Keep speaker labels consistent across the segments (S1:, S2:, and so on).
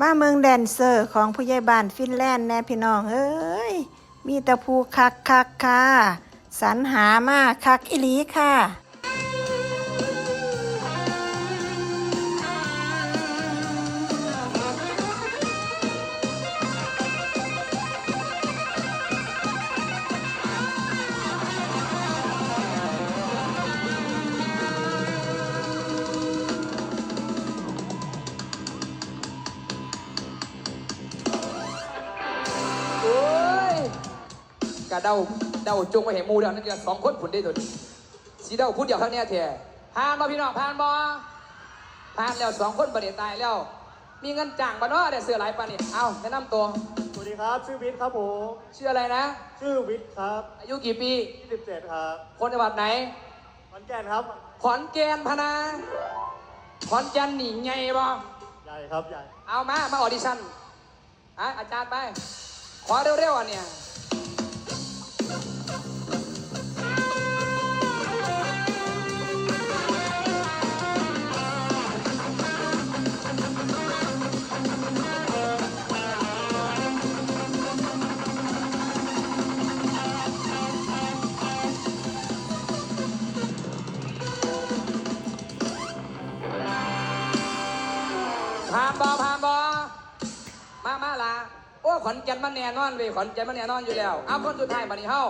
S1: มาเมืองแดนเซอร์ของผู้ใหญ่บ้านฟินแลนด์แน่พี่น้องเอ้ย มีตะพูคักคักค่ะสรรหามาคักอิลีค่ะ
S2: กะเดาเดาจงไปเห็นมูเดียวนั่นเดียวสองคนผุนได้ตัวนี้สีเดาพูดเดียวเท่านี้แท้ผ่านมาพี่น้องผ่านบ่ผ่านแล้วสองคนประเดี๋ยวตายแล้ว มีเงินจ้างบ่เนาะได้เสื้อหลายปานนี่เอาแนะนำตัว
S3: สวัสดีครับ ชื่อวิทย์ครับผม
S2: ชื่ออะไรนะ
S3: ชื่อวิทย์ครับ
S2: อายุกี่ปี
S3: 27ครับ
S2: คนจังหวัดไหน
S3: ขอนแก่นครับ
S2: ขอนแก่นพะนาขอนแก่นหนีไงบ่
S3: ใหญ่ครับใหญ่
S2: เอามามาออดิชั่นอะอาจารย์ไป ขอเร็วๆอะเนี่ย แก่นมันแน่นอนเว้ยขอนแก่นมันแน่นอนอยู่แล้วเอาคนสุดท้ายบัดนี้เฮา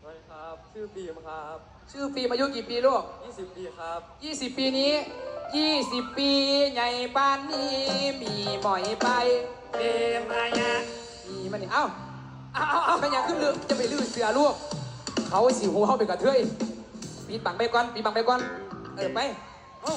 S3: สวัสดีครับ ชื่อบีมครับ
S2: ชื่อปีมอายุกี่ปีลูก
S3: 20 ปีครับ
S2: 20 ปีนี้ 20 ปีใหญ่ปานนี้มีหมอยไปเดมายะมีมันนี่เอ้าเอาเอาเอาขยันขึ้นเรือจะไปลื่นเสือลูก เขาสิหัวเขาไปกระเทยปีดบังไปก่อนปีดบังไปก่อนเออไปเอ้า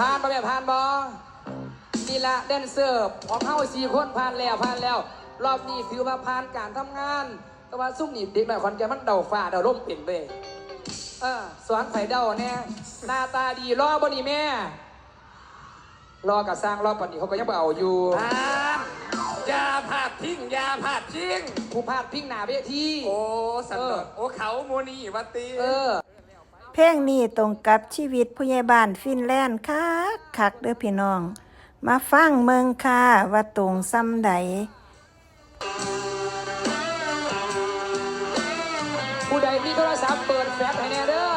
S2: ผ่านบอแบบผ่านบอนี่ละแดนเซอร์ของเฮาสี่คนผ่านแล้วผ่านแล้ว รอบนี้ถือว่าผ่านการทำงาน แต่ว่าซุ่มนี่เด็กหน่อยคอนแกนมันเดาฟ้าเดาร่มเป็นเลยเออสอนไผ่เดาแน่หน้าตาดีรอบนี่แม่ รอกับสร้างรอบปานนี้เขาก็ยังบ่เอาอยู่
S4: พามยาผาดทิ้งยาผาดทิ้ง
S2: ผู้พาดพิงหนาเวที
S4: โอ้สันโดษโอ้เขาโมนีวัตตี
S2: เออ
S1: เพลงนี้ตรงกับชีวิตผู้ใหญ่บ้านฟินแลนด์คักคักเด้อพี่น้อง มาฟังเมืองค่ะว่าตรงซ้ำใด
S2: ผู้ใดมีโทรศัพท์เปิดแฟลชให้แน่เด้อ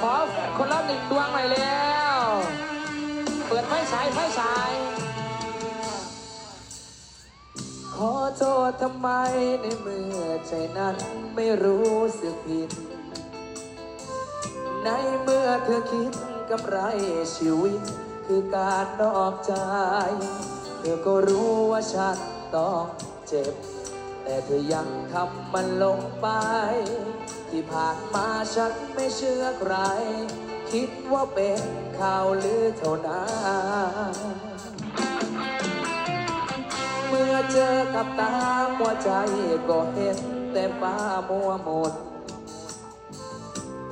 S2: ขอคนละหนึ่งดวงหน่อยแล้ว เปิดไฟฉายไฟฉายขอโทษทำไมในเมื่อใจนั้นไม่รู้สึกผิด ในเมื่อเธอคิดกำไรชีวิต คือการนอกใจ เธอก็รู้ว่าฉันต้องเจ็บ แต่เธอยังทำมันลงไป ที่ผ่านมาฉันไม่เชื่อใคร คิดว่าเป็นข่าวลือเท่านั้นเมื่อเจอกับตาหัวใจก็เห็นแต่ฟ้ามัวหมด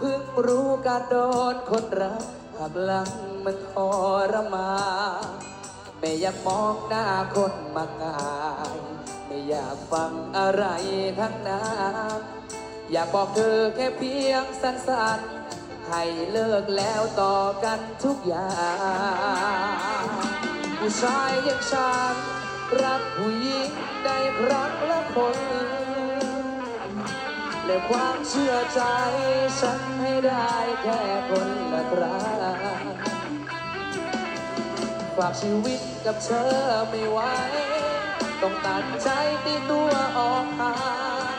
S2: พิ่งรู้การโดนคนรักหักหลังมันทรมานไม่อยากมองหน้าคนมากายไม่อยากฟังอะไรทั้งนั้นอยากบอกเธอแค่เพียงสั้นๆ ให้เลิกแล้วต่อกันทุกอย่างผู้ชายอย่างฉันรักผู้หญิงได้ครั้งละคน และความเชื่อใจ ฉันให้ได้แค่คนละครั้งฝากชีวิตกับเธอไม่ไหวต้องตัดใจตีตัวออกห่าง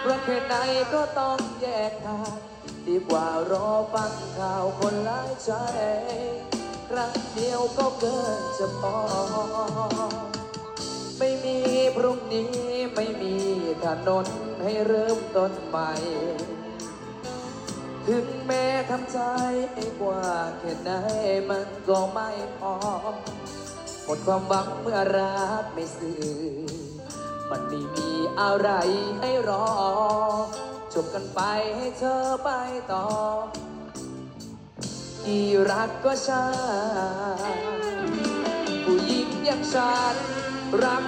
S2: เพราะแค่ไหนก็ต้องแยกทางดีกว่ารอฟังข่าวคนหลายใจ ครั้งเดียวก็เกินจะพอ ไม่มีพรุ่งนี้ไม่มี ถนนให้เริ่มต้นใหม่ ถึงแม้ทำใจกว่าแค่ไหนมันก็ไม่พอหมดความหวังเมื่อรักไม่สื่อ มันไม่มีอะไรให้รอ จบกันไปให้เธอไปต่อกี่รักก็ช่างผู้หญิงอย่างฉันรัก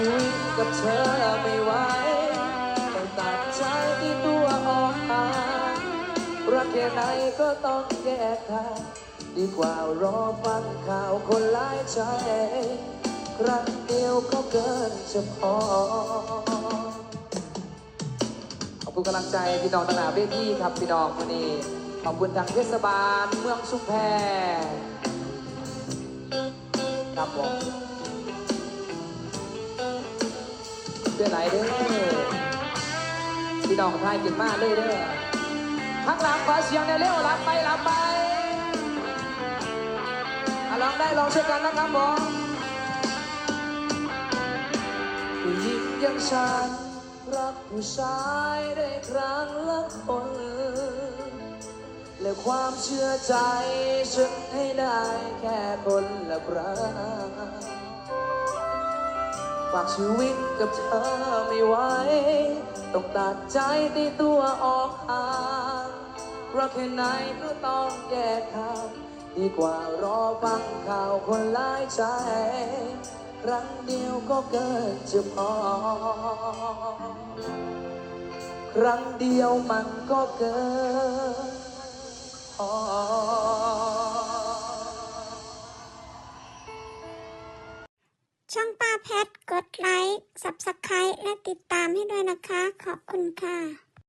S2: ฝากชีวิตกับเธอไม่ไหวต้องตัดใจที่ตัวออกมารักแค่ไหนก็ต้องแยกทางดีกว่ารอฟังข่าวคนหลายใจ ครั้งเดียวก็เกินจะพอขอบคุณกำลังใจพี่น้องตลาดเวทีครับพี่น้องวันนี้ขอบคุณทางเทศบาลเมืองชุมแพครับผม เพื่อไหนเด้อพี่น้องทายกินมากเลยเด้อข้างหลังขอเสียงในอยเร็วรับไปรับไปลองได้ลองช่วยกันนะครับผมผู้หญิงอย่างฉันรักผู้ชายได้ครั้งละคนและความเชื่อใจฉันให้ได้แค่คนละครั้ง ฝากชีวิตกับเธอไม่ไหวต้องตัดใจตีตัวออกห่างรักแค่ไหนก็ต้องแยกทางดีกว่ารอฟังข่าวคนหลายใจครั้งเดียวก็เกินจะพอ ครั้งเดียวมันก็เกิน
S5: Subscribe และติดตามให้ด้วยนะคะ ขอบคุณค่ะ